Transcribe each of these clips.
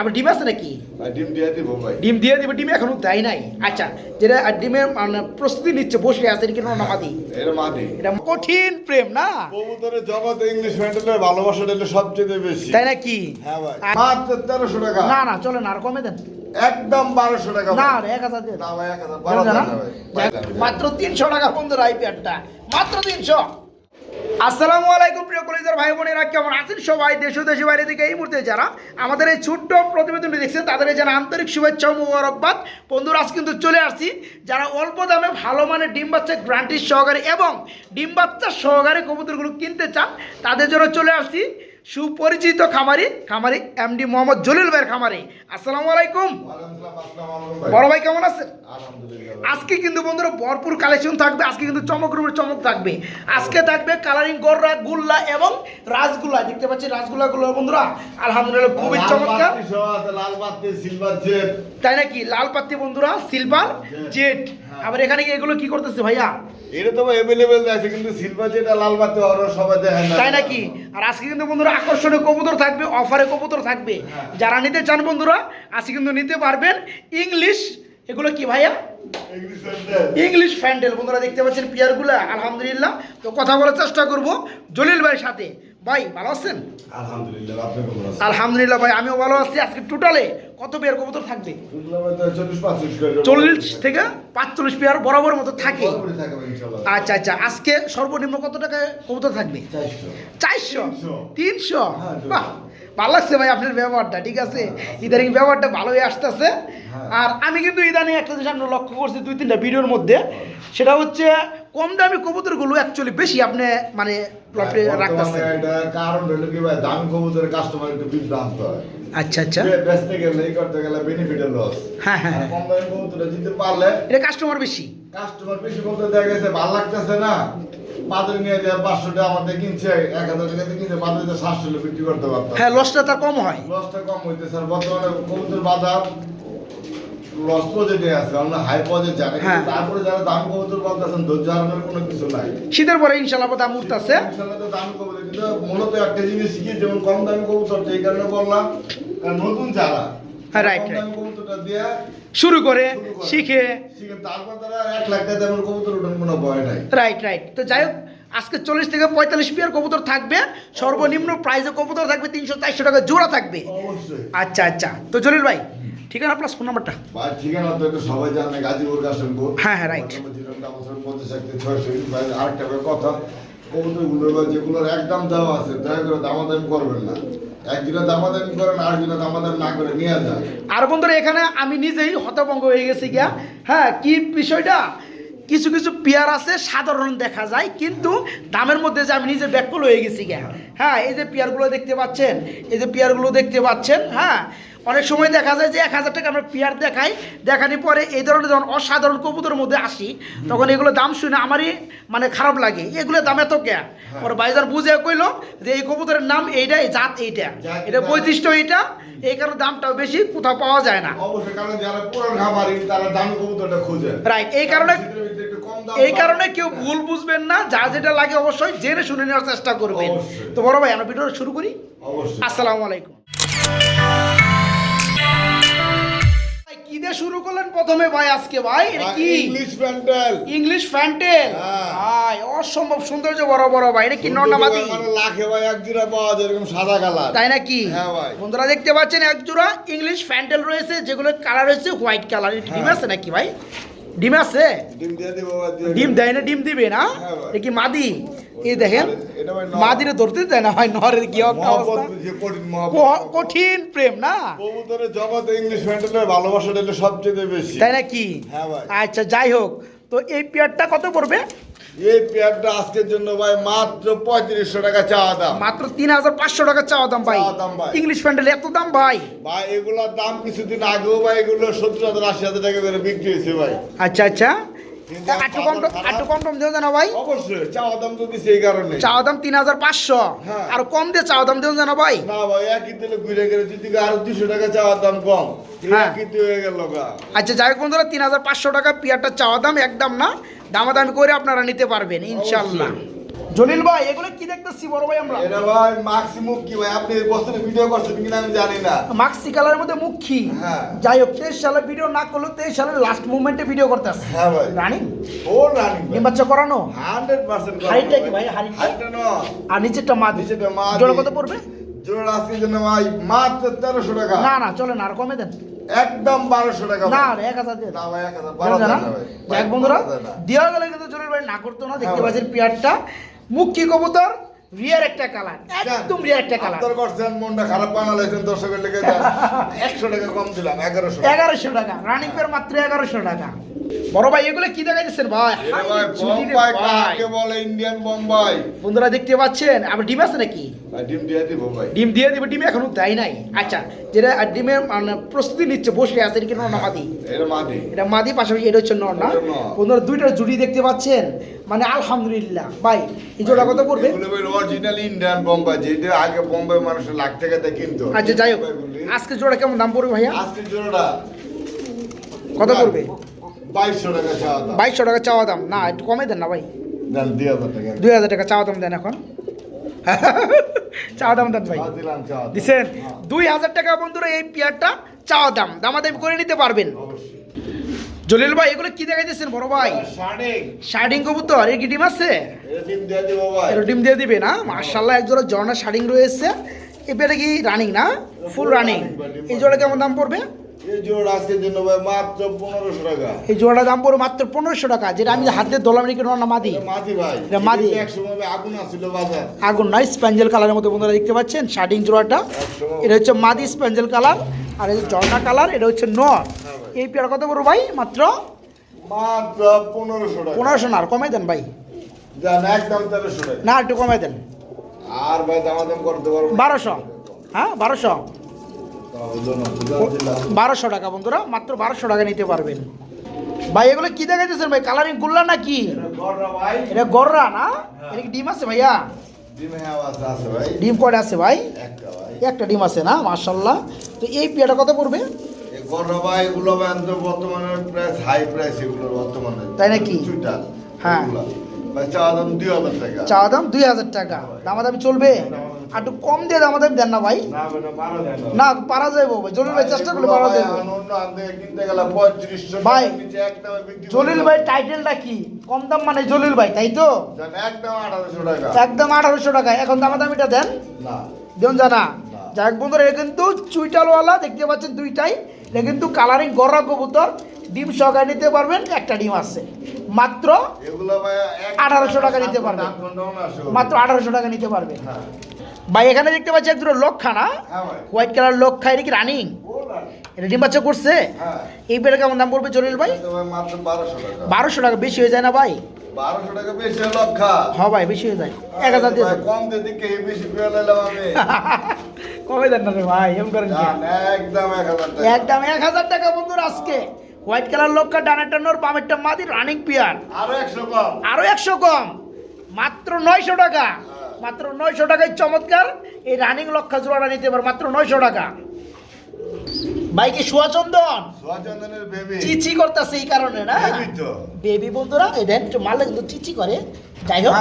আবার ডিম আছে নাকি? ডিম দিয়ে দিব ভাই। ডিম দিয়ে দিবে ডিম এখনও দেয় নাই। আচ্ছা যেটা ডিমের মানে প্রস্তুতি নিচ্ছে বসে আছে এটা কি নর্মাদি এটা মাদি। এটা কঠিন প্রেম না? কবুতরের জগতে ইংলিশ মেন্টালের ভালোবাসাটা হলো সবচেয়ে বেশি। তাই নাকি? হ্যাঁ ভাই। মাত্র তেরোশো টাকা। না না চলে না আর কমে দেন। একদম বারোশো টাকা না। এক হাজার দিয়ে না না? মাত্র তিনশো টাকা বন্ধুরা এই পেয়ারটা মাত্র তিনশো। আসসালামু আলাইকুম প্রিয় কলেজের ভাই বোনেরা, কেমন আছেন সবাই? দেশ ও দেশের বাইরে থেকে এই মুহূর্তে যারা আমাদের এই ছোট্ট প্রতিবেদনটি দেখছেন, তাদের যেন আন্তরিক শুভেচ্ছা মুবারকবাদ। বন্ধুরা আজ কিন্তু চলে আসছি যারা অল্প দামে ভালো মানের ডিম বাচ্চা গ্রান্টির সহকারে এবং ডিম বাচ্চা সহকারে কবুতরগুলো কিনতে চান, তাদের জন্য চলে আসছি সুপরিচিত খামারি খামারি এমডি মোহাম্মদ জলিল ভাইয়ের খামারি। আসসালামু আলাইকুম। বড় ভাই কেমন আছেন? ভাই। আজকে কিন্তু বন্ধুরা ভরপুর কালেকশন থাকবে আজকে কিন্তু চমক রূপের চমক থাকবে। আজকে থাকবে কালারিং গররা গুল্লা এবং রাসগুল্লা দেখতে পাচ্ছি রাসগুল্লা গুলো বন্ধুরা আলহামদুলিল্লাহ খুবই চমৎকার। আছে, লাল সিলভার জেট তাই নাকি? লাল পাত্তি বন্ধুরা সিলভার জেট। আবার এখানে কি এগুলো কি করতেছে ভাইয়া? এটা তো অ্যাভেলেবেল আছে কিন্তু সিলভার যেটা লাল বাত্তি ওরা সবাই দেখেন না। তাই নাকি? আর আজকে কিন্তু বন্ধুরা আকর্ষণীয় কবুতর থাকবে অফারে কবুতর থাকবে। হ্যাঁ। যারা নিতে চান বন্ধুরা আজকে কিন্তু নিতে পারবেন ইংলিশ এগুলো কি ভাইয়া? ইংলিশ ইংলিশ ফ্যান্ডেল বন্ধুরা দেখতে পাচ্ছেন পিয়ারগুলো আলহামদুলিল্লাহ। তো কথা বলার চেষ্টা করব জলিল ভাইয়ের সাথে। ভাই ভালো আছেন? আলহামদুলিল্লাহ আলহামদুলিল্লাহ ভাই আমিও ভালো আছি। আজকে টোটালে কত পেয়ার কবুতর থাকবে? চল্লিশ থেকে পাঁচচল্লিশ পেয়ার বরাবর মতো থাকে। আচ্ছা আচ্ছা আজকে সর্বনিম্ন কত টাকায় কবুতর থাকবে? চারশো। তিনশো। হ্যাঁ, বাহ! ভালো লাগছে ভাই আপনার ব্যবহারটা ঠিক আছে? ইদানিং ব্যবহারটা ভালোই আসতেছে। হ্যাঁ। আর আমি কিন্তু ইদানিং একটা জিনিস আমরা লক্ষ্য করছি দুই তিনটা ভিডিওর মধ্যে। সেটা হচ্ছে কম দামি কবুতরগুলো অ্যাকচুয়ালি বেশি আপনি মানে প্লটে বর্তমানে রাখতেছেন। এটা কারণ হলো কি ভাই দামি কবুতরের কাস্টমার একটু বিভ্রান্ত হয়। আচ্ছা আচ্ছা। বেচতে গেলে এই করতে গেলে বেনিফিটের লস হ্যাঁ, হ্যাঁ, হ্যাঁ। কম দামি কবুতরে দিতে পারলে এটা কাস্টমার বেশি। কাস্টমার বেশি বলতে দেখা গেছে ভালো লাগতেছে না। নিয়ে পাঁচশো টাকা আমাদের কিনছে এক হাজার টাকাতে কিনছে যে সাতশো টাকা বিক্রি করতে পারতাম। হ্যাঁ লসটা তার কম হয়। লসটা কম হইতেছে আর বর্তমানে কবুতর বাজার লস পজিটে আছে আমরা হাই পজিট জানে। তারপরে যারা দাম কবুতর বলতেছেন ধৈর্য হারানোর কোনো কিছু নাই। শীতের পরে ইনশাল্লাহ দাম উঠতেছে। কবুতর কিন্তু মূলত একটা জিনিস যেমন কম দামি কবুতর এই কারণে বললাম কারণ নতুন যারা হ্যাঁ. দামি কবুতরটা দিয়ে শুরু করে শিখে। রাইট রাইট তো যাই হোক আজকে চল্লিশ থেকে পঁয়তাল্লিশ পেয়ার কবুতর থাকবে। সর্বনিম্ন প্রাইসে কবুতর থাকবে তিনশো চারশো টাকা জোড়া থাকবে। আচ্ছা আচ্ছা। তো জলিল ভাই ঠিকানা প্লাস ফোন নাম্বারটা ঠিকানা তো একটু সবাই জানে গাজীপুর কাশিমপুর হ্যাঁ, হ্যাঁ, right. আরেকটা কথা। যেগুলোর একদম দেওয়া আছে, দয়া করে দামাদামি করবেন না। করেন না করে নিয়ে আর বন্ধুরা, এখানে আমি নিজেই হতভঙ্গ হয়ে গেছি গিয়া। হ্যাঁ কি বিষয়টা? কিছু কিছু পেয়ার আছে, সাধারণ দেখা যায়, কিন্তু দামের মধ্যে যে আমি নিজে ব্যাকুল হয়ে গেছি গিয়া। হ্যাঁ এই যে পেয়ারগুলো দেখতে পাচ্ছেন, এই যে পেয়ারগুলো দেখতে পাচ্ছেন হ্যাঁ অনেক সময় দেখা যায় যে এক হাজার টাকা আমরা পেয়ার দেখাই দেখানোর পরে এই ধরনের যখন অসাধারণ কবুতরের মধ্যে আসি তখন এগুলো দাম শুনে আমারই মানে খারাপ লাগে। এগুলো দাম এত কে? ওর বাইজার বুঝে কইলো যে এই কবুতরের নাম এইটা। এই জাত এইটা। এটা। বৈশিষ্ট্য এইটা এই কারণে দামটাও বেশি কোথাও পাওয়া যায় না। অবশ্যই কারণ যারা পুরান খামারি তারা দামি কবুতরটা খোঁজে। রাইট এই কারণে এই কারণে কেউ ভুল বুঝবেন না যা যেটা লাগে অবশ্যই জেনে শুনে নেওয়ার চেষ্টা করবেন। তো বড় ভাই আমরা ভিডিওটা শুরু করি। আসসালামু আলাইকুম। কি দিয়ে শুরু করলেন প্রথমে ভাই আজকে ভাই? এটা কি? English fantail English fantail. ভাই অসম্ভব সৌন্দর্য বড় বড় ভাই। এটা কি নর্নামাদি মানে লাখে ভাই এক জোড়া পাওয়া যায় এরকম সাদা কালার। তাই নাকি? হ্যাঁ ভাই। বন্ধুরা দেখতে পাচ্ছেন এক জোড়া ইংলিশ ফ্যান্টেল রয়েছে যেগুলোর কালার রয়েছে হোয়াইট কালার ডিম হ্যাঁ। আছে নাকি ভাই? ডিম আছে? ডিম দিয়ে না ডিম দিবে না? হ্যাঁ এ কি মাদি? এই দেখেন মাদিরে ধরতে দেয় না হয় নরের কি কঠিন প্রেম না? কবুতরের জগতে ইংলিশ ভালোবাসাটা দিলে সবচেয়ে বেশি। তাই নাকি? হ্যাঁ। আচ্ছা যাই হোক তো এই পেয়ারটা কত পড়বে? এই পেয়ারটা আজকের জন্য ভাই মাত্র পঁয়ত্রিশশো টাকা চাওয়া দাম। মাত্র তিন হাজার পাঁচশো টাকা চাওয়া দাম ভাই। দাম ভাই। ইংলিশ প্যান্ডেল এত দাম ভাই। ভাই এগুলোর দাম কিছুদিন আগেও ভাই এগুলো সত্তর হাজার আশি হাজার টাকা করে বিক্রি হয়েছে ভাই। আচ্ছা আচ্ছা। আটটু কম আটটু কম টম দেওয়া না ভাই। অবশ্যই চাওয়া দাম তো দিচ্ছে এই কারণে। চাওয়া দাম তিন হাজার পাঁচশো। হ্যাঁ। আর কম দিয়ে চাওয়া দাম দেওয়া না ভাই। না ভাই একই দিলে ঘুরে গেলে যদি আরও দুশো টাকা দাম কম হ্যাঁ। আচ্ছা যাই হোক বন্ধুরা তিন হাজার পাঁচশো টাকা পিয়ারটা চাওয়া দাম একদম না। দামাদামি করে আপনারা নিতে পারবেন ইনশাল্লাহ। জলিল ভাই এগুলো কি দেখতেছি বড় ভাই আমরা? এটা ভাই ম্যাক্সিমাম কি ভাই আপনি এই বছরে ভিডিও করছেন কিনা আমি জানি না। মাক্সি কালারের মধ্যে মুখী হ্যাঁ। যাই হোক তেইশ সালে ভিডিও না করলেও তেইশ সালের লাস্ট মুভমেন্টে ভিডিও করতে আসছে হ্যাঁ ভাই। রানিং ফুল রানিং ডিম বাচ্চা করানো? হান্ড্রেড পার্সেন্ট হাড়িটা কি ভাই? হাড়িটা না আর নিচেরটা মাদি। নিচেরটা মাদি। জোড়া কত পড়বে? জোড়া আজকের জন্য ভাই মাত্র তেরোশো টাকা। না না চলে না আর কমে দেন। একদম বারোশো টাকা না এক হাজার দিয়ে দেন। না ভাই এক বন্ধুরা দেওয়া গেলে কিন্তু জলিল ভাই না করতো না দেখতে হ্যাঁ। পাচ্ছেন পেয়ারটা। মুখী কবুতর রিয়ার একটা কালার একদম রিয়ার একটা কালার। আপনার করছেন মনটা খারাপ বানালাইছেন দর্শকের লেগে একশো টাকা কম দিলাম এগারোশো এগারোশো টাকা রানিং পেয়ার মাত্র এগারোশো টাকা। বড় ভাই এগুলো কি দেখাইতেছেন ভাই? ভাই বোম্বাই। কাকে বলে ইন্ডিয়ান বোম্বাই বন্ধুরা দেখতে পাচ্ছেন? আবার ডিম আছে নাকি? ডিম দিয়ে দিব ভাই। ডিম দিয়ে দিবে ডিম এখনও দেয় নাই। আচ্ছা যেটা আর ডিমের মানে প্রস্তুতি নিচ্ছে বসে আছে এটা কি নর না মাদি? এটা মাদি। এটা মাদি পাশাপাশি এটা হচ্ছে নর না? বন্ধুরা দুইটা জুড়ি দেখতে পাচ্ছেন। মানে আলহামদুলিল্লাহ। ভাই এই জোড়া কত পড়বে? এগুলো ভাই অরিজিনাল ইন্ডিয়ান বোম্বাই যেটা আগে বোম্বাই মানুষের লাখ টাকা দিয়ে কিনতো। আচ্ছা যাই হোক। আজকে জোড়া কেমন দাম পড়বে ভাইয়া? আজকে জোড়াটা কত পড়বে? বাইশশো টাকা চাওয়া দাম। বাইশশো টাকা চাওয়া দাম। না একটু কমে দেন না ভাই। দেন দুই হাজার টাকা। দুই হাজার টাকা চাওয়া দাম দেন এখন। চাওয়া দাম দেন ভাই। দিছেন? দুই হাজার টাকা বন্ধুরা এই পেয়ারটা চাওয়া দাম। দামাদামি করে নিতে পারবেন। অবশ্যই। জলিল ভাই এগুলো কি দেখাইতেছেন বড় ভাই? শার্ডিং কবুতর এর কি ডিম আছে? এটা ডিম দিয়ে দিব ভাই। এর ডিম দিয়ে দিবে না? মার্শাল্লাহ এক জোড়া জর্না শার্ডিং রয়েছে। এবারে কি রানিং না? ফুল রানিং এই জোড়া কেমন দাম পড়বে? এই জোড়া আজকের জন্য ভাই মাত্র পনেরোশো টাকা। এই জোড়াটার দাম পড়বে মাত্র পনেরোশো টাকা যেটা আমি হাতে দোলাম নাকি না মাদি? মাদি এটা। এটা আগুন স্প্যাঞ্জেল কালারের মধ্যে বন্ধুরা দেখতে পাচ্ছেন শার্ডিং জোড়াটা। এটা হচ্ছে মাদি স্প্যাঞ্জেল কালার আর এটা জর্না কালার এটা হচ্ছে নর এই পেয়ার কত বড় ভাই? মাত্র মাত্র পনেরোশো টাকা। পনেরোশো না আর কমে দেন ভাই। একদম তেরোশো টাকা। না একটু কমে দেন। আর ভাই দামাদাম করতে পারব বারোশো। হ্যাঁ বারোশো। বারোশো টাকা বন্ধুরা মাত্র বারোশো টাকা নিতে পারবেন। ভাই এগুলো কি দেখাইতেছেন ভাই? কালারিং গুল্লা না কি গররা এটা গররা না? এটা কি ডিম আছে ভাইয়া? ডিমে আওয়াজ আছে ভাই। ডিম কয়টা আছে ভাই? একটা ডিম আছে না মার্শাল্লাহ তো এই পেয়ারটা কত পড়বে? এগুলো ভাই বর্তমানে প্রাইস হাই প্রাইস এগুলো বর্তমানে। তাই নাকি? হ্যাঁ। এগুলা। দাম দুই হাজার টাকা। চাওয়া দাম দুই হাজার টাকা। দামাদামি চলবে? আর একটু কম দিয়ে দামাদামি দেন না ভাই। না পারা যাইব ভাই। জলিল ভাই চেষ্টা করলে পারা যাইব। ভাই, একদম জলিল ভাই টাইটেলটা কি? কম দাম মানে জলিল ভাই তাই তো? একদম আঠারোশো টাকা। একদম আঠারোশো টাকা। এখন দামাদামিটা দেন। না। দেন জানা। যাক বন্ধুরা এটা কিন্তু চুইটালওয়ালা দেখতে পাচ্ছেন দুইটাই। এটা কিন্তু কালারিং গররা কবুতর ডিম সহকারে নিতে পারবেন একটা ডিম আছে। মাত্র 1800 টাকা নিতে পারবে। মাত্র আঠারোশো টাকা নিতে পারবেন। হ্যাঁ। ভাই এখানে দেখতে পাচ্ছি এক দুটো লক্ষা না? হ্যাঁ হোয়াইট কালার লক্ষা এটা কি রানিং এটা ডিম বাচ্চা করছে? হ্যাঁ। এই পেটে কেমন দাম পড়বে জলিল ভাই? বারোশো টাকা বেশি হয়ে যায় না ভাই? বারোশো টাকা বেশি লক্ষা হ ভাই বেশি হয়ে যায়। এক হাজার দিয়ে কম দিয়ে দিকে বেশি পেয়ে নিলাম আমি। কমে দেন না ভাই এমন করেন একদম এক হাজার টাকা। একদম এক হাজার টাকা বন্ধুরা আজকে। হোয়াইট কালার লক্ষা ডানেরটা নোর বামেরটা মাদি রানিং পিয়ার আরও একশো কম। আরও একশো কম। মাত্র নয়শো টাকা। মাত্র নয়শো টাকায় চমৎকার। এই রানিং লক্ষা জোড়াটা নিতে পারে মাত্র নয়শো টাকা। বাইকে বেবি চিচি করতেছে এই কারণে না? বেবি বন্ধুরা কিন্তু চিচি করে। যাই হোক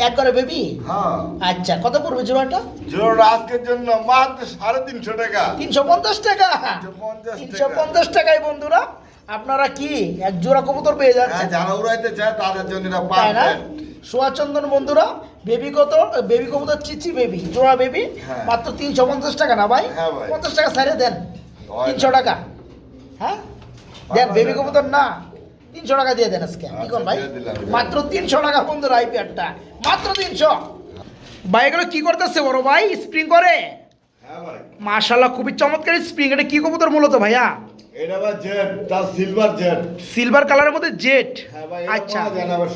এক করে বেবি হ্যাঁ। আচ্ছা কত পড়বে জোড়াটা? জোর আজকের জন্য মাত্র সাড়ে তিনশো টাকা। তিনশো পঞ্চাশ টাকা। তিনশো পঞ্চাশ টাকায় বন্ধুরা আপনারা কি এক জোড়া কবুতর পেয়ে হ্যাঁ যাচ্ছেন যারা উড়াইতে চায় তাদের জন্য পারফেক্ট সোয়াচন্দন বন্ধুরা বেবি কত? বেবি কবুতর চিচি বেবি জোড়া বেবি হ্যাঁ। মাত্র তিনশো পঞ্চাশ টাকা না ভাই? হ্যাঁ পঞ্চাশ টাকা সাইডে দেন তিনশো টাকা। হ্যাঁ? দেন বেবি। কবুতর না তিনশো টাকা দিয়ে দেন আজকে। কি আচ্ছা, কোন ভাই? মাত্র তিনশো টাকা বন্ধুরা এই পেয়ারটা মাত্র তিনশো। ভাই এগুলো কি করতেছে বড় ভাই? স্প্রিং করে? হ্যাঁ মার্শাল্লাহ খুবই চমৎকার স্প্রিং। এটা কি কবুতর মূলত ভাইয়া? এটা ভাই জেড তার সিলভার জেড। সিলভার কালারের মধ্যে জেট হ্যাঁ আচ্ছা।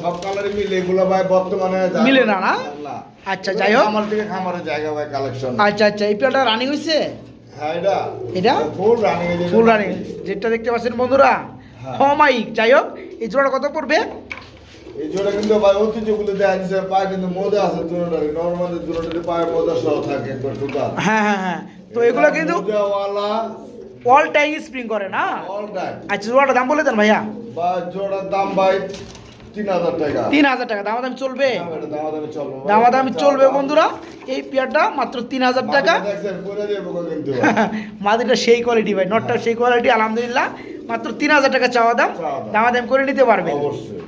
সব কালারই মিলে এগুলো ভাই বর্তমানে মিলে না, না? আচ্ছা, যাই হোক। আমার থেকে খামারের জায়গা ভাই কালেকশন আচ্ছা আচ্ছা এই পেয়ারটা রানিং হয়েছে হ্যাঁ এটা। এটা? ফুল রানিং ফুল রানিং যেটা দেখতে পাচ্ছেন বন্ধুরা হ্যাঁ। মাইক। যাই হোক এই জোড়াটা কত পড়বে? এই জোড়া কিন্তু ভাই ঐতিহ্যগুলো দেখা যাচ্ছে পায়ে কিন্তু মজা আছে দুটোটারই নর্মালি দুটোটারই পায়ে মজা সহ থাকে হ্যাঁ হ্যাঁ হ্যাঁ। তো এগুলো কিন্তু অল টাইম স্প্রিং করে না? আচ্ছা জোড়াটা দাম বলে দেন ভাইয়া। বা জোড়ার দাম ভাই তিন হাজার টাকা। দামাদামি চলবে? দামাদামি চলবে বন্ধুরা। এই পেয়ারটা মাত্র তিন হাজার টাকা। মাদিটা সেই কোয়ালিটি ভাই নটটা সেই কোয়ালিটি আলহামদুলিল্লাহ। মাত্র তিন হাজার টাকা চাওয়া দাম। দামাদাম করে নিতে পারবে অবশ্যই।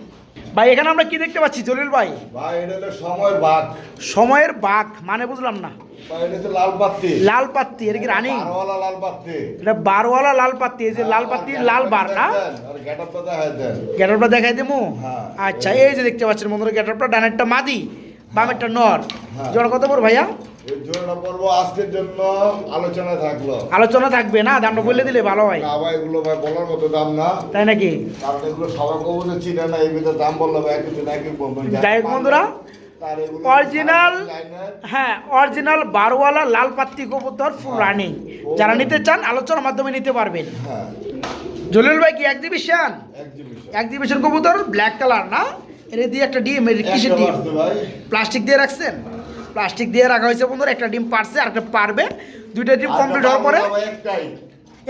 ভাই এখানে আমরা কি দেখতে পাচ্ছি জলিল ভাই? ভাই এটা হলো সময়ের বাঘ। সময়ের বাঘ মানে বুঝলাম না। লাল পাত্তি। লাল পাত্তি এটা কি রানিং? লাল পাত্তি। এটা বারোয়ালা লাল পাত্তি এই যে লাল পাত্তি লাল বার না? দেখাই দেন গ্যাটারটা দেখাই দেবো? হ্যাঁ। আচ্ছা এই যে দেখতে পাচ্ছেন বন্ধুরা গ্যাটারটা ডানেরটা মাদি বামেরটা নর। হ্যাঁ। জোড়া কত পড় ভাইয়া? আজকের জন্য আলোচনা থাকল। আলোচনা থাকবে না দামটা বলে দিলে ভালো হয়। না ভাই এগুলো ভাই বলার মতো দাম না। তাই নাকি? কারণ এগুলো সবাই কবুতর চিনে না এই ভিতরে দাম বললে ভাই একটু একই যাই বন্ধুরা, তার এগুলো original লাইনের। হ্যাঁ অরিজিনাল বারোয়ালা লাল পাত্তি কবুতর ফুল রানিং। যারা নিতে চান আলোচনার মাধ্যমে নিতে পারবেন। হ্যাঁ। জলিল ভাই কি এক্সিবিশন এক্সিবিশন এক্সিবিশন কবুতর ব্ল্যাক কালার না? এর দিয়ে একটা ডিম কিসের ডিম? প্লাস্টিক দিয়ে রাখছেন? প্লাস্টিক দিয়ে রাখা হয়েছে বন্ধুরা। একটা ডিম পারছে আর একটা পারবে দুইটা ডিম কমপ্লিট হওয়ার পরে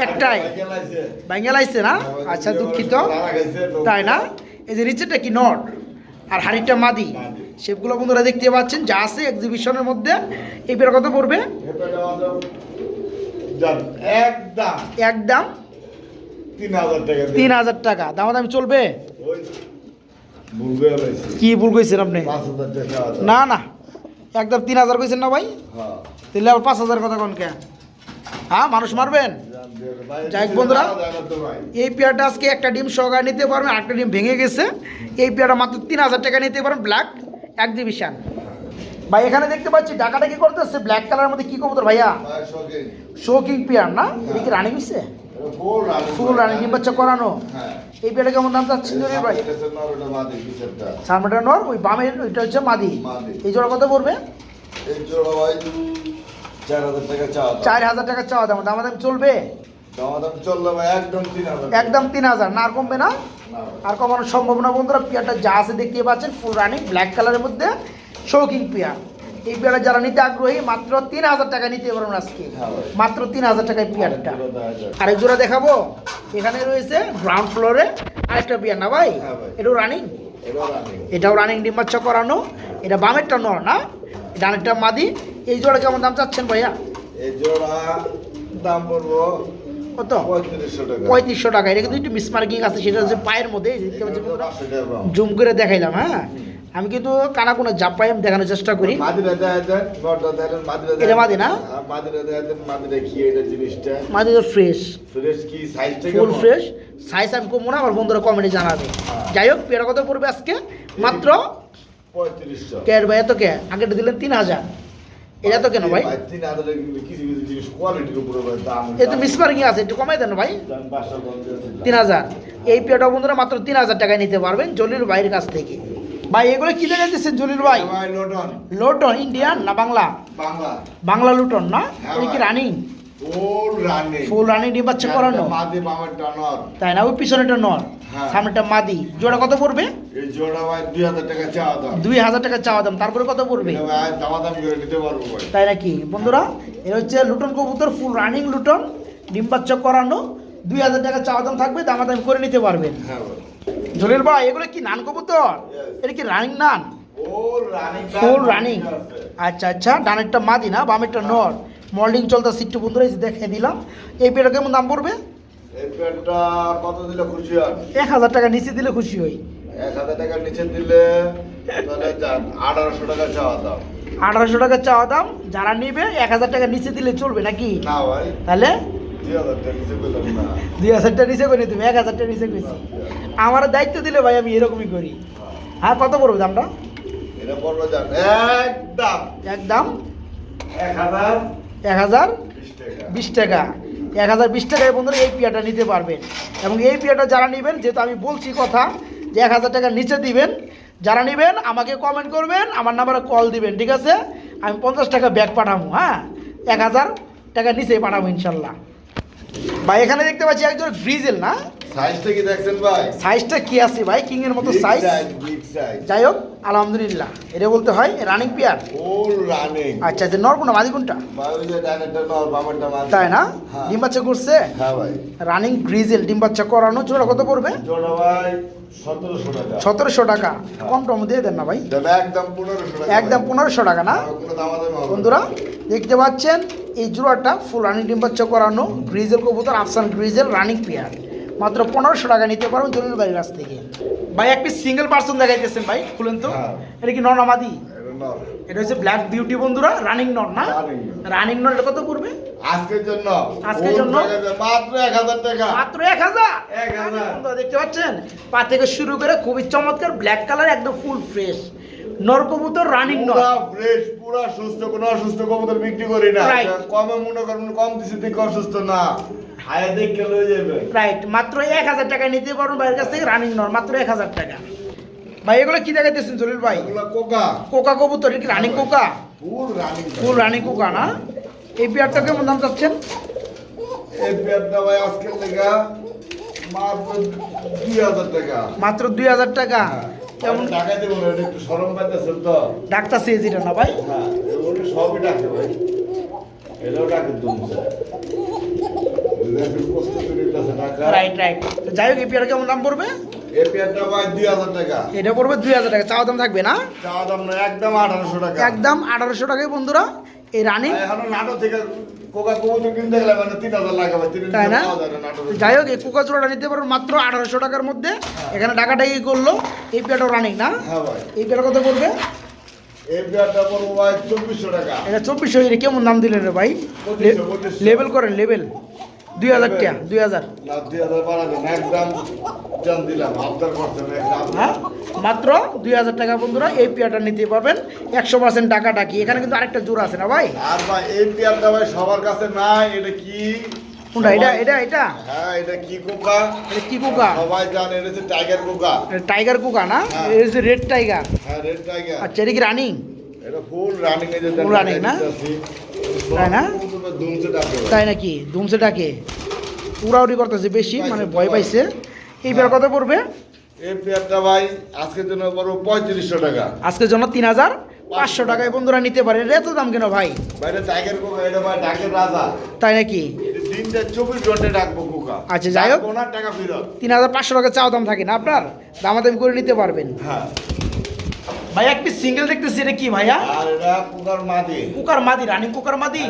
একটাই। ব্যাঙ্গেল আইছে না? আচ্ছা দুঃখিত। তাই না? এই যে নিচেটা কি নট? আর হাড়িটা মাদি। সেগুলো বন্ধুরা দেখতে পাচ্ছেন যা আছে এক্সিবিশনের মধ্যে। এই বের কত পড়বে? একদম। একদম। তিন হাজার টাকা টাকা। দামাদামি চলবে? কি ভুল কইছেন আপনি। না না। একদম তিন হাজার কইছেন না ভাই হ্যাঁ। তাহলে আবার পাঁচ হাজার কথা কোন কে হ্যাঁ মানুষ মারবেন যাই বন্ধুরা। এই পেয়ারটা আজকে একটা ডিম সহকারে নিতে পারবেন একটা ডিম ভেঙে গেছে এই পেয়ারটা মাত্র তিন হাজার টাকা নিতে পারেন ব্ল্যাক এক্সিবিশন ভাই এখানে দেখতে পাচ্ছি ডাকাটা কি করতেছে ব্ল্যাক কালারের মধ্যে কি কবুতর ভাইয়া। শোকিং পেয়ার না এটা কি রানিং running ফুল। রানিং ডিম বাচ্চা করানো হ্যাঁ। এই পেয়ারটা কেমন দাম চাচ্ছি জরির ভাই? এটা নর, ওই বামের ওইটা হচ্ছে মাদি। এই জোড়া কত পড়বে? এই জোড়া ভাই চার হাজার টাকা চাওয়া দাম। চলবে? দামাদাম ভাই একদম তিন হাজার না আর কমবে না? আর কমানো সম্ভব না বন্ধুরা। পেয়ারটা যা আছে দেখতে পাচ্ছেন ফুল রানিং ব্ল্যাক কালারের মধ্যে শৌকিং পেয়ার। এই পেয়ারটা যারা নিতে আগ্রহী মাত্র তিন হাজার টাকা নিতে পারবেন আজকে। হ্যাঁ মাত্র তিন হাজার টাকায় পেয়ারটা। আরেক জোড়া দেখাবো। এখানে রয়েছে গ্রাউন্ড ফ্লোরে আরেকটা পেয়ার না ভাই? হ্যাঁ এটাও রানিং এটাও রানিং ডিম বাচ্চা করানো। এটা বামেরটা নর না? ডানেরটা মাদি। এই জোড়া কেমন দাম চাচ্ছেন ভাইয়া? এই জোড়া দাম পড়ব কত? পঁয়ত্রিশশো টাকা। এটা কিন্তু একটু মিসমার্কিং আছে সেটা হচ্ছে পায়ের মধ্যে। জুম করে দেখাইলাম হ্যাঁ? আমি কিন্তু কানা কোনো জাপাই আমি দেখানোর চেষ্টা করি। এটা মাদি না? হ্যাঁ, তো ফ্রেশ ফ্রেশ কি? সাইজটা ফুল ফ্রেশ সাইজ আমি কমবো না আমার বন্ধুরা কমেন্টে জানাবে। যাই হোক পেয়ারা কত পড়বে আজকে? মাত্র কে ভাই এত কে? আগেটা দিলেন তিন হাজার। এটা তো কেন ভাই? এ তো মিসমার্কিং আছে একটু কমাই দেন ভাই। তিন হাজার। এই পেয়ারটা বন্ধুরা মাত্র তিন হাজার টাকায় নিতে পারবেন জলিল ভাইয়ের কাছ থেকে। ভাই এগুলো কি দেখে দিচ্ছেন জলিল ভাই? ভাই লোটন। ইন্ডিয়ান না বাংলা? বাংলা। বাংলা লুটন না? হ্যাঁ এটা কি রানিং? ফুল রানিং ফুল ডিম বাচ্চা করানো টানর তাই না? ওই পিছনেটা নর। হ্যাঁ। সামনেটা মাদি। জোড়া কত পড়বে? দুই হাজার টাকা চাওয়া দাম। তারপরে কত পড়বে? তাই নাকি? বন্ধুরা এটা হচ্ছে লুটন কবুতর ফুল রানিং লুটন। ডিম বাচ্চা করানো। দুই হাজার টাকা চাওয়া দাম থাকবে দামাদামি করে নিতে পারবেন। হ্যাঁ জলিল ভাই এগুলো কি নান কবুতর. এটা কি running nun? Full running full running আচ্ছা আচ্ছা ডানেরটা মাদি না বামেরটা নর। মল্ডিং চলতে সিটটু বন্ধুরা দেখে দিলাম এই পেটা কেমন দাম পড়বে? কত দিলে খুশি এক হাজার টাকা নিচে দিলে খুশি হই। এক হাজার টাকার নিচে দিলে আঠারোশো টাকা চাওয়া দাম। আঠারোশো টাকা চাওয়া দাম যারা নিবে এক হাজার টাকা নিচে দিলে চলবে নাকি? না ভাই। তাহলে দুই হাজার টাকা নিচে নিচে করে তুমি এক হাজার টাকা নিচে করেছি আমার দায়িত্ব দিলে ভাই আমি এরকমই করি। হ্যাঁ। কত পড়বে দামটা? এটা পড়ল যান একদম। একদম? এক হাজার এক হাজার বিশ টাকা। এক হাজার বিশ টাকায় বন্ধুরা এই পিয়াটা নিতে পারবেন। এবং এই পিয়াটা যারা নেবেন যেহেতু আমি বলছি কথা যে এক হাজার টাকার নিচে দিবেন যারা নেবেন আমাকে কমেন্ট করবেন আমার নাম্বারে কল দিবেন ঠিক আছে? আমি পঞ্চাশ টাকা ব্যাগ পাঠাবো হ্যাঁ? এক হাজার টাকা নিচেই পাঠাবো ইনশাল্লাহ। ভাই এখানে দেখতে পাচ্ছি একজন গ্রিজেল না? সাইজটা কি দেখছেন ভাই? সাইজটা কি আছে ভাই? কিং এর মতো সাইজ যাই হোক আলহামদুলিল্লাহ। এটা বলতে হয় রানিং পেয়ার ওল রানিং আচ্ছা যে নর কোনটা? মাদি কোনটা তাই না? হ্যাঁ। ডিম বাচ্চা করছে? হ্যাঁ ভাই। রানিং গ্রিজেল ডিম বাচ্চা করানো জোড়া কত পড়বে? জোড়া ভাই সতেরোশো টাকা। কম টম দিয়ে দেন না ভাই। একদম পনেরোশো টাকা। একদম পনেরোশো টাকা না। বন্ধুরা দেখতে পাচ্ছেন এই জোড়াটা ফুল রানিং ডিম বাচ্চা করানো গ্রিজেল কবুতর আফসান গ্রিজেল রানিং পেয়ার মাত্র পনেরোশো টাকা নিতে পারবেন জলিল বাড়ির কাছ থেকে। ভাই একটি সিঙ্গেল পার্সন দেখাইতেছেন ভাই খুলেন তো। হ্যাঁ। এটা কি নর। এটা হচ্ছে ব্ল্যাক বিউটি বন্ধুরা রানিং নর না? রানিং নর এটা কত পড়বে? আজকের জন্য। আজকের জন্য? মাত্র এক হাজার টাকা। মাত্র এক হাজার? এক হাজার। বন্ধুরা দেখতে পাচ্ছেন? পা থেকে শুরু করে খুবই চমৎকার ব্ল্যাক কালার একদম ফুল ফ্রেশ নর কবুতর রানিং নর পুরা ফ্রেশ পুরা সুস্থ কোনো অসুস্থ কবুতর বিক্রি করি না. কমে মনে করেন কম দিছি থেকে অসুস্থ না। হায়া দেখে যাবে। রাইট মাত্র এক হাজার টাকায় নিতে পারবেন ভাইয়ের কাছ থেকে রানিং নর মাত্র এক হাজার টাকা। ভাই এগুলো কি দেখাইতেছেন জলিল ভাই? কোকা। কোকা কবুতর এটা কি রানিং কোকা? ফুল রানী কোকা। না? এই পেয়ারটা কেমন দাম চাচ্ছেন? এই পেয়ারটা ভাই আজকের লেগা মাত্র দুই হাজার টাকা। টাকা? কেমন? না, ভাই? হ্যাঁ সবই ডাকে রাইট রাইট যাই হোক এই পেয়ার কেমন দাম পড়বে? এই পেয়ারটা ভাই টাকা। এটা পড়বে দুই হাজার টাকা। চাওয়া দাম থাকবে না? চাওয়া দাম না একদম আঠারোশো টাকা। একদম আঠারোশো টাকায় বন্ধুরা এই রানিং। এখন নাটক থেকে কোকা কবুতর কিনতে গেলে মানে লাগে ভাই তাই না। যাই হোক এই কোকা নিতে মাত্র আঠারোশো টাকার মধ্যে। এখানে করল। এই রানিং না? হ্যাঁ ভাই। এই কত পড়বে? চব্বিশশো টাকা। এটা চব্বিশশো কেমন দাম দিলেন রে ভাই। লেবেল করেন লেবেল। দুই হাজার টাকা দুই হাজার। হ্যাঁ মাত্র দুই হাজার টাকা বন্ধুরা এই পেয়ারটা নিতে পারবেন একশো পার্সেন্ট টাকা টাকি এখানে কিন্তু আরেকটা জোর আছে না ভাই? আর ভাই এই পেয়ারটা ভাই সবার কাছে নাই এটা কি? কোনটা এটা এটা এটা? হ্যাঁ এটা কি কোকা? এটা কি কুকা? সবাই জানে এটা টাইগার কোকা। টাইগার কুকা না? হ্যাঁ। এটা রেড টাইগার হ্যাঁ রেড টাইগার আচ্ছা এটা কি রানিং এটা ফুল রানিং এ যে Full না? তাই না? নাকি? ধুমসে ডাকে। উড়াউড়ি করতেছে বেশি মানে ভয় পাইছে। এই পেয়ার কত পড়বে? এই পেয়ারটা ভাই আজকের জন্য বড় পঁয়ত্রিশশো টাকা। আজকের জন্য তিন হাজার পাঁচশো টাকায় বন্ধুরা নিতে পারে। এত দাম কেন ভাই? তাই নাকি? আচ্ছা, যাই হোক। তিন হাজার পাঁচশো টাকা চাও দাম থাকে না আপনার? দামাদামি করে নিতে পারবেন। হ্যাঁ। ভাই এক পিস সিঙ্গেল দেখতেছি এটা কি ভাইয়া? এটা মাদি। কুকার মাদি রানিং কুকার মাদি?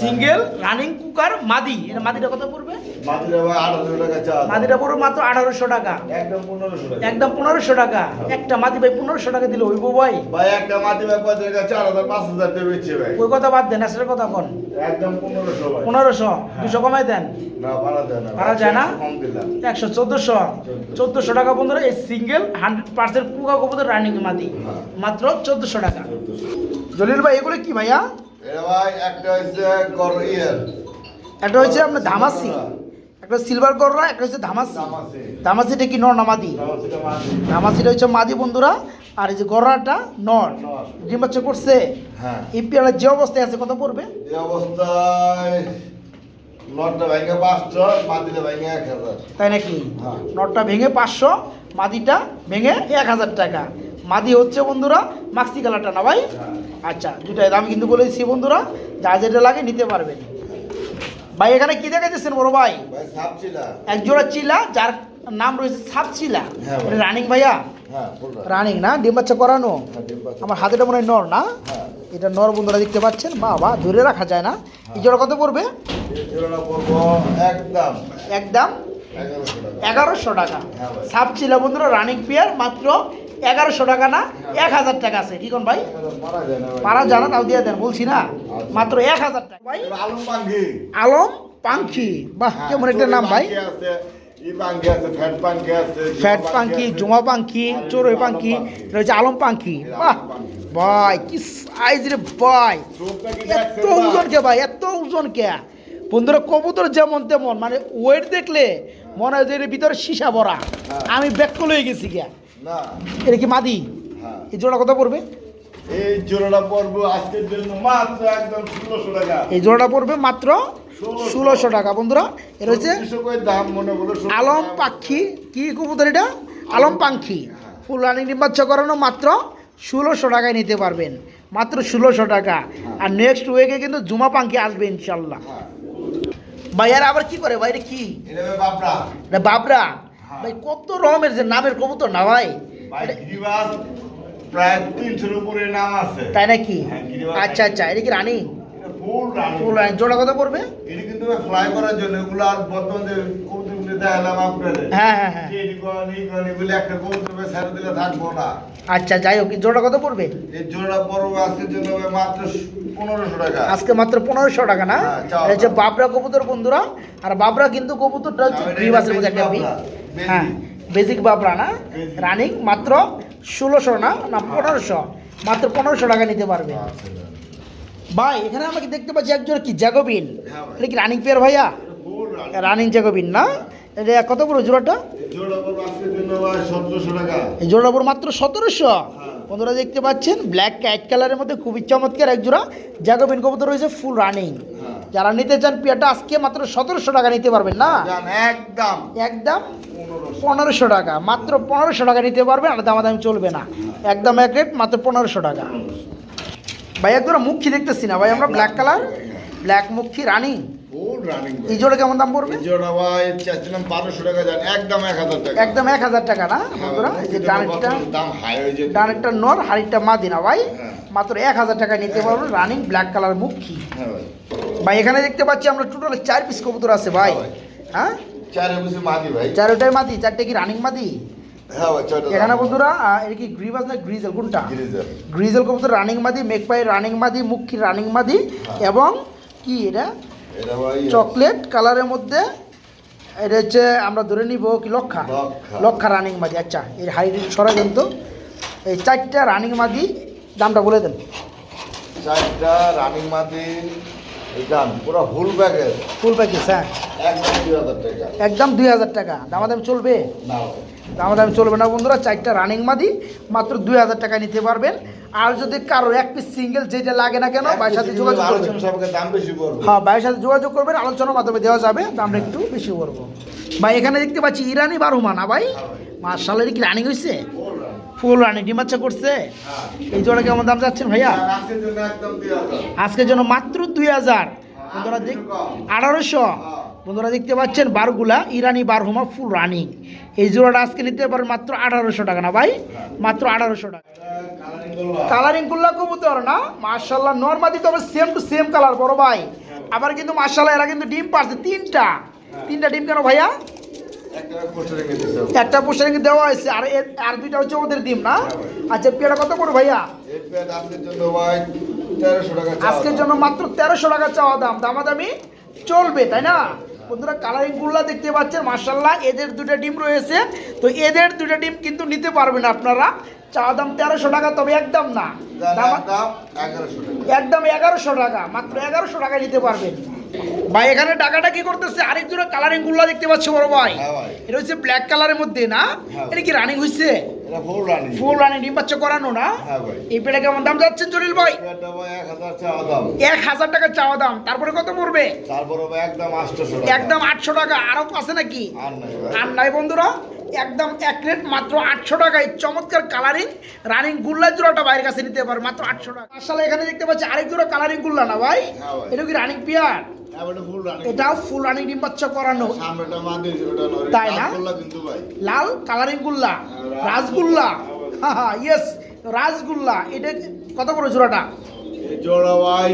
সিঙ্গেল রানিং কুকার মাদি। এটা মাদিটা কত পড়বে? মাদিটা পড়বে মাত্র আঠারোশো টাকা। একদম পনেরোশো টাকা। টাকা। একটা মাদি ভাই পনেরোশো টাকা দিলে হইব ভাই। ভাই একটা মাদি ভাই চার হাজার পাঁচ হাজার ভাই। ওই কথা বাদ দেন আসলে কথা কোন। একদম পনেরোশো ভাই। পনেরোশো? দুশো কমাই দেন। ভাড়া যায় না? একশো চোদ্দোশো। চোদ্দোশো। টাকা বন্ধুরা এই সিঙ্গেল হান্ড্রেড পার্সেন্ট কুকা কবুতর রানিং মাদি। হ্যাঁ। মাত্র চোদ্দোশো টাকা। জলিল ভাই এগুলো কি ভাইয়া? একটা হচ্ছে আপনার ধামাসি। একটা সিলভার কররা একটা হচ্ছে ধামাসি। ধামাসিটা কি নর না মাদি? ধামাসিটা হচ্ছে মাদি বন্ধুরা আর এই যে গররাটা নর। ডিম বাচ্চা করছে। হ্যাঁ। যে অবস্থায় আছে কত পড়বে? অবস্থায় নটটা ভেঙে পাঁচশো মাদিটা ভেঙে এক হাজার। তাই নাকি? হ্যাঁ। নটটা ভেঙে পাঁচশো মাদিটা ভেঙে এক হাজার টাকা। মাদি হচ্ছে বন্ধুরা মাক্সি কালারটা না ভাই। আচ্ছা দুটাই দাম কিন্তু বলে দিচ্ছি বন্ধুরা যা যেটা লাগে নিতে পারবেন। ভাই এখানে কি দেখাইতেছেন বড় ভাই? ভাই সাপচিলা। এক জোড়া চিলা যার নাম রয়েছে সাপ চিলা হ্যাঁ রানিং ভাইয়া? হ্যাঁ রানিং। না? ডিম বাচ্চা করানো? হ্যাঁ। আমার হাতেটা মনে হয় নর না? এটা নর বন্ধুরা দেখতে পাচ্ছেন? বাবা ধরে রাখা যায় না। এই জোড়া কত পড়বে একদম। একদম। এগারোশো টাকা। সাপ চিলা বন্ধুরা রানিং পেয়ার মাত্র এগারোশো টাকা না এক হাজার টাকা আছে। কি কোন ভাই। পারা জানা তাও দিয়ে দেন বলছি না। মাত্র এক হাজার টাকা। ভাই আলম পাঙ্খি। বাহ হ্যাঁ, কেমন একটা নাম ভাই। ফ্যাট পাঙ্কি জুমা পাঙ্কি চোরই পাঙ্কি হচ্ছে আলম পাঙ্কি বাহ ভাই কি সাইজ রে ভাই। এত ওজন কে ভাই এত ওজন কে? বন্ধুরা কবুতর যেমন তেমন মানে ওয়েট দেখলে মনে হয় যে এর ভিতরে সীসা ভরা। হ্যাঁ। আমি ব্যাক করে গেছি গিয়া। এটা কি মাদি? হ্যাঁ। এই জোড়া কথা পড়বে? এই জোড়াটা পড়ব আজকের জন্য মাত্র একদম ষোলোশো টাকা। এই জোড়াটা পড়বে মাত্র ষোলোশো। টাকা। বন্ধুরা এটা হচ্ছে মনে আলম। পাখি। কি কবুতর এটা? আলম পাখি। ফুল রানিং ডিম্বাচ্ছা করানো মাত্র ষোলোশো টাকায় নিতে পারবেন। মাত্র ষোলোশো টাকা। আর নেক্সট উইকে কিন্তু জুমা পাখি আসবে ইনশাল্লাহ। হ্যাঁ। ভাই আর আবার কি করে? ভাই এটা কি? এটা বাবরা। হ্যাঁ। ভাই কত রকমের যে নামের কবুতর না ভাই? প্রায় তিনশোর উপরে নাম আছে। তাই নাকি? হ্যাঁ, আচ্ছা আচ্ছা এটা কি রানিং? ফুল ফুল রানিং। জোড়া কত পড়বে? এটা কিন্তু ফ্লাই করার জন্য এগুলো আর বর্তমানে আচ্ছা যাই হোক জোড়া কত পড়বে? জোড়া বড় আজকের জন্য মাত্র পনেরোশো টাকা। আজকে মাত্র পনেরোশো টাকা না? হ্যাঁ, হচ্ছে বাবরা কবুতর বন্ধুরা আর বাবরা কিন্তু কবুতরটা হচ্ছে গ্রিবাসের মধ্যে একটা। হ্যাঁ বেসিক বাবরা না? রানিং মাত্র ষোলোশো না? না পনেরোশো। মাত্র পনেরোশো টাকা নিতে পারবে। আচ্ছা, ভাই এখানে আমাকে দেখতে পাচ্ছি একজন কি? জাগোবিন হ্যাঁ এটা কি রানিং পেয়ার ভাইয়া? রানিং জাগোবিন না? এটা কত বড় জোড়াটা? এই জোড়া পড়বে মাত্র সতেরোশো। বন্ধুরা দেখতে পাচ্ছেন ব্ল্যাক ক্যাট কালারের মধ্যে খুবই চমৎকার এক জোড়া। জাগোবিন কবুতর রয়েছে ফুল রানিং হ্যাঁ। যারা নিতে চান পেয়ারটা আজকে মাত্র সতেরোশো টাকা নিতে পারবেন না? একদম। একদম? পনেরোশো। পনেরোশো টাকা। মাত্র পনেরোশো টাকা নিতে পারবেন আর দামাদামি চলবে না। একদম এক রেট মাত্র পনেরোশো টাকা। ভাই একদম মুখী দেখতেছি না ভাই আমরা ব্ল্যাক কালার ব্ল্যাক মুখী রানিং ফুল রানিং এই জোড়া কেমন দাম পড়বে? জোড়া ভাই চাচ্ছিলাম বারোশো টাকা জান একদম এক হাজার টাকা। একদম এক হাজার টাকা না হ্যাঁ, বন্ধুরা? এই যে ডানেরটা দাম হাই হয়ে যেত ডানেরটা নর হাড়িটা মাদি না ভাই। হ্যাঁ। মাত্র এক হাজার টাকা নিতে রানিং ব্ল্যাক কালার মুখী। ভাই। এখানে দেখতে পাচ্ছি আমরা টোটাল চার পিস কবুতর আছে ভাই। হ্যাঁ। হ্যাঁ? মাদি ভাই। চারোটাই মাদি চারটে কি রানিং মাদি? এখানে বন্ধুরা এটা কি গ্রিবাস না গ্রিজেল কোনটা? গ্রিজেল কবুতর রানিং মাদি মেকপাই রানিং মাদি মুখী রানিং মাদি এবং কি এটা? চকলেট কালারের মধ্যে এটা হচ্ছে আমরা ধরে নিব কি লক্ষা? লক্ষা। রানিং মাদি আচ্ছা এই হাইট সরা কিন্তু এই চারটা রানিং মাদি দামটা বলে দেন। চারটা রানিং মাদি দাম পুরো ফুল ব্যাগের ফুল প্যাকেজ হ্যাঁ। একদম দুই হাজার টাকা। একদম দুই হাজার টাকা। দামাদামি চলবে? না। দামাদামি চলবে না বন্ধুরা চারটা রানিং মাদি মাত্র দুই হাজার টাকা নিতে পারবেন। আর যদি কারও এক পিস সিঙ্গেল যেটা লাগে না কেন ভাইয়ের সাথে যোগাযোগ করবেন। দাম বেশি পড়বে। হ্যাঁ ভাইয়ের সাথে যোগাযোগ করবেন আলোচনার মাধ্যমে দেওয়া যাবে দামটা একটু বেশি করব ভাই এখানে দেখতে পাচ্ছি ইরানি বারুমা না ভাই। মার্শালের কি রানিং হয়েছে ফুল রানি। ডিমাচ্ছা করছে? হ্যাঁ। এই জোড়া কেমন দাম যাচ্ছেন ভাইয়া? আজকের জন্য মাত্র দুই হাজার। আঠারোশো। বন্ধুরা দেখতে পাচ্ছেন বারগুলা ইরানি বারহুমা ফুল রানিং এই জোড়াটা আজকে নিতে পারেন মাত্র আঠারোশো টাকা না ভাই? মাত্র আঠারোশো টাকা। কালারিং করলা কবুতর না? মার্শাল্লাহ নর্মাদি তবে সেম টু সেম কালার বড় ভাই। আবার কিন্তু মার্শাল্লাহ এরা কিন্তু ডিম পারছে তিনটা। তিনটা ডিম কেন ভাইয়া? একটা পোস্টার দেওয়া হয়েছে আর আর দুইটা হচ্ছে ওদের ডিম না? আচ্ছা পেয়ারা কত করে ভাইয়া? আজকের জন্য ভাই তেরোশো টাকা চাওয়া দাম। জন্য মাত্র তেরোশো টাকা চাওয়া দাম। দামাদামি চলবে তাই না? বন্ধুরা কালারিং গুল্লা দেখতে পাচ্ছেন মার্শাল্লাহ এদের দুটা ডিম রয়েছে। তো এদের দুটা ডিম কিন্তু নিতে পারবেন আপনারা। চাওয়া দাম তেরোশো টাকা তবে একদম না। একদম এগারোশো টাকা মাত্র এগারোশো টাকা নিতে পারবেন ভাই এখানে টাকাটা কি করতেছে? আরেক জোড়া কালারিং গুল্লা দেখতে পাচ্ছ বড় ভাই? হ্যাঁ এটা হচ্ছে ব্ল্যাক কালারের মধ্যে না? হ্যাঁ। এটা কি রানিং হয়েছে ফুল রানি ফুল রানিং ডিম বাচ্চা করানো না? হ্যাঁ এই পেটা কেমন দাম যাচ্ছেন জলিল ভাই? এক হাজার টাকা চাওয়া দাম। তারপরে কত পড়বে? একদম একদম আটশো টাকা। আরও আছে নাকি? ভাই। আর নাই বন্ধুরা। একদম এক রেট মাত্র আটশো টাকায় চমৎকার কালারিং রানিং গুল্লা জোড়াটা বাইরের কাছে নিতে পারে মাত্র আটশো টাকা। আসলে এখানে দেখতে পাচ্ছি আরেক জোড়া কালারিং গুল্লা না ভাই? হ্যাঁ এটা কি রানিং পিয়ার হ্যাঁ, রানি এটাও ফুল রানিং ডিম বাচ্চা করানো তাই না? লাল কালারিং গুল্লা। হ্যাঁ হ্যাঁ ইয়েস রাসগুল্লা এটা কত বড় জোড়াটা? জোড়া ভাই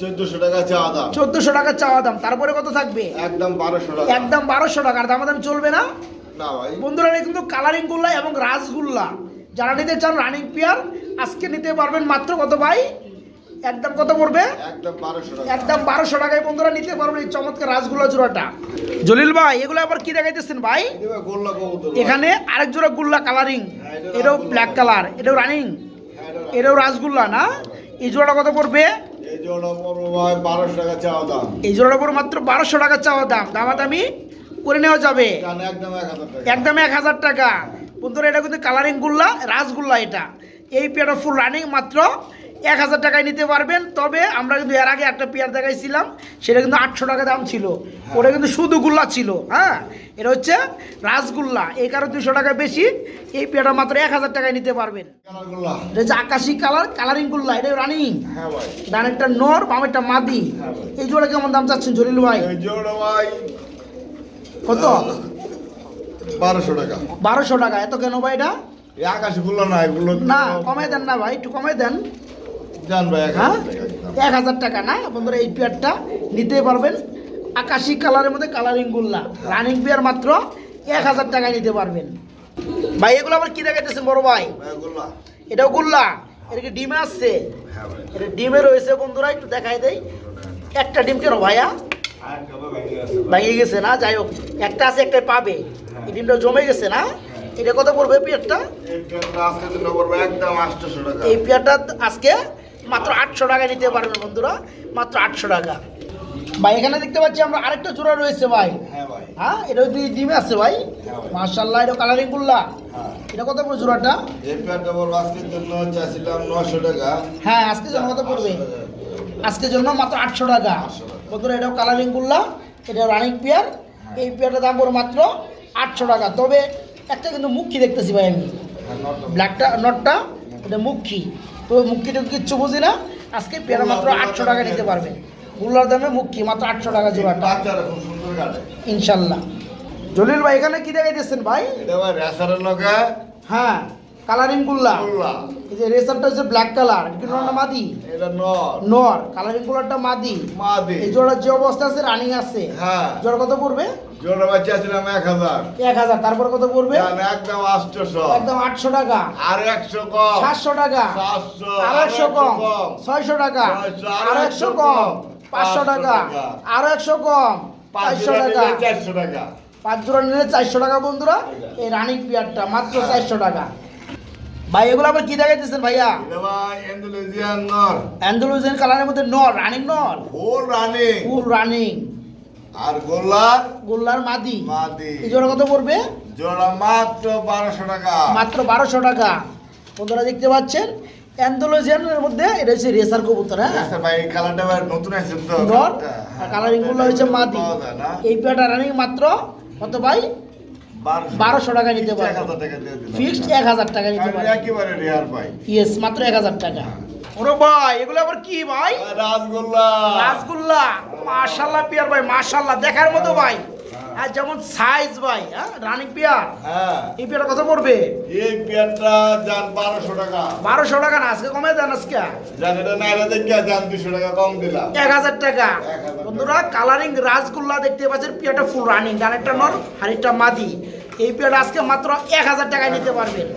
চোদ্দশো টাকা চাওয়া দাম। চোদ্দশো টাকা চাওয়া দাম। তারপরে কত থাকবে? একদম বারোশো টাকা। একদম বারোশো টাকার দাম দাম চলবে না? না ভাই। বন্ধুরা এটা কিন্তু কালারিং গুল্লা এবং রাসগুল্লা যারা নিতে চান রানিং পিয়ার আজকে নিতে পারবেন মাত্র কত ভাই? একদম কত পড়বে? একদম বারোশো টাকায় বন্ধুরা নিতে পারবেন এই চমৎকার রাসগুল্লা জোড়াটা। জলিল ভাই এগুলো আবার কি দেখাইতেছেন ভাই। এখানে আরেক জোড়া গুল্লা কালারিং। হ্যাঁ, এটাও ব্ল্যাক কালার এটাও রানিং হ্যাঁ, এটাও রাসগুল্লা না? এই জোড়াটা কত পড়বে? এই জোড়াটা পড়বে মাত্র বারোশো টাকা চাওয়া দাম। দামাদামি? করে নেওয়া যাবে। একদম এক হাজার টাকা। বন্ধুরা এটা কিন্তু কালারিং গুল্লা রাসগুল্লা এটা। এই পেয়ারটা ফুল রানিং মাত্র এক হাজার টাকায় নিতে পারবেন। তবে আমরা কিন্তু এর আগে একটা পেয়ার দেখাইছিলাম সেটা কিন্তু আটশো টাকা দাম ছিল। ওটা কিন্তু শুধু গুল্লা ছিল হ্যাঁ? এটা হচ্ছে রাসগুল্লা। এই কারণে দুশো টাকা বেশি এই পেয়ারটা মাত্র এক হাজার টাকায় নিতে পারবেন। এটা হচ্ছে আকাশি কালার কালারিং গুল্লা এটা রানিং হ্যাঁ ভাই। ডানেরটা নর বামেরটা মাদি। হ্যাঁ। এই জোড়া কেমন দাম চাচ্ছেন জলিল ভাই? জোড়া ভাই কত? বারোশো টাকা। বারোশো টাকা। এত কেন ভাই এটা? এই আকাশগুলো না এগুলো না কমাই দেন না ভাই একটু কমাই দেন। জান ভাই হ্যাঁ? এক হাজার টাকা না? বন্ধুরা এই পেয়ারটা নিতে পারবেন। আকাশি কালারের মধ্যে কালারিং গুল্লা। রানিং পেয়ার মাত্র এক হাজার টাকায় নিতে পারবেন। ভাই এগুলো আবার কি দেখাইতেছেন বড় ভাই? এটাও গুল্লা। এটা কি ডিমে আসছে হ্যাঁ এটা ডিমে রয়েছে বন্ধুরা একটু দেখাই দেই। একটা ডিম কেন ভাইয়া? ভেঙে গেছে না? যাই হোক একটা আছে একটা পাবে। এই ডিমটা জমে গেছে না? এটা কত পড়বে পেয়ারটা? এই পেয়ারটা আজকে এই মাত্র আটশো টাকা নিতে পারবেন বন্ধুরা। মাত্র আটশো টাকা। ভাই এখানে দেখতে পাচ্ছি আমরা আরেকটা জোড়া রয়েছে ভাই। হ্যাঁ ভাই। হ্যাঁ এটা দুই ডিমে আছে ভাই। মার্শাল্লাহ এটা কালারিং হ্যাঁ। এটা কত পড়বে জোড়াটা এই পেয়ারটা বলব আজকের জন্য চাইছিলাম নশো টাকা। হ্যাঁ আজকে জন্য কত পড়বে? আজকের জন্য মাত্র আটশো টাকা। বন্ধুরা এটাও কালারিং গুল্লা এটা রানিং পেয়ার। এই পেয়ারটার দাম পড়বে মাত্র আটশো টাকা। তবে একটা কিন্তু মুখী দেখতেছি ভাই আমি। ব্ল্যাকটা নটটা এটা মুখী। তো মুখিটা কিচ্ছু বুঝি না। আজকে পেয়ারা মাত্র আটশো টাকা নিতে পারবেন গুল্লার দামে মুখী মাত্র আটশো টাকা জোড়াটা। ইনশাল্লাহ। জলিল ভাই এখানে কি দেখাইতেছেন ভাই? হ্যাঁ। কালারিং গুল্লা এই যে রেসারটা হচ্ছে ব্ল্যাক কালার কিন্তু না মাদি? এটা নর। নর। কালারিং গুলারটা মাদি। মা দি এই জোড়ার যে অবস্থা আছে রানিং আছে। হ্যাঁ। জোড়া কত পড়বে? জোড়া চাইছিলাম এক হাজার। এক হাজার। তারপর কত পড়বে? জান, একদম আটশোশো একদম আটশো টাকা। আর একশো কম। সাতশো টাকা। সাতশো। আরও একশো কম। ছয়শো টাকা। আর আরও একশো কম। পাঁচশো টাকা। আর একশো কম। পাঁচশো টাকা। চারশো টাকা। পাঁচ জোড়া নিলে চারশো টাকা বন্ধুরা। এই রানিং পিয়ারটা মাত্র চারশো টাকা। ভাই এগুলো আবার কি দেখাইতেছেন ভাইয়া? নর অ্যান্ডালুজিয়ান কালারের মধ্যে নর রানিং নর ফুল রানিং ফুল রানিং আর গোল্লার? গোল্লার মাদি। মাদি। এই জোড়া কত পড়বে? জোড়া মাত্র বারোশো টাকা। মাত্র বারোশো টাকা। বন্ধুরা দেখতে পাচ্ছেন? অ্যান্ডোলজিয়ানের মধ্যে এটা হচ্ছে রেসার কবুতর হ্যাঁ? ভাই কালারটা ভাই নতুন আছে তো। হ্যাঁ। কালারিংগুলো হচ্ছে মাদি। এই পেয়ারটা রানিং মাত্র কত ভাই? বারোশো টাকা নিতে পারে। ফিক্সড এক হাজার টাকা নিতে পারে একেবারে রেয়ার ভাই ইয়েস মাত্র এক হাজার টাকা। ওরে ভাই এগুলো আবার কি ভাই? রাসগোল্লা। রাসগোল্লা। মাশাল্লাহ পিয়ার ভাই মাশাল্লাহ দেখার মতো ভাই। আর যেমন সাইজ ভাই হ্যাঁ? রানিং পিয়ার হ্যাঁ। এই কত পড়বে? এই পেয়ারটা যান বারোশো টাকা। 1200 টাকা না আজকে কমে দেন আজকে। যান এটা নাইরা দেখে যান 200 টাকা কম দিলাম। এক হাজার টাকা। বন্ধুরা কালারিং রাসগোল্লা দেখতে পাচ্ছেন পিয়াটা ফুল রানিং ডানেরটা নর হাড়িটা মাদি। এই পিয়াটা আজকে মাত্র এক হাজার টাকায় নিতে পারবেন।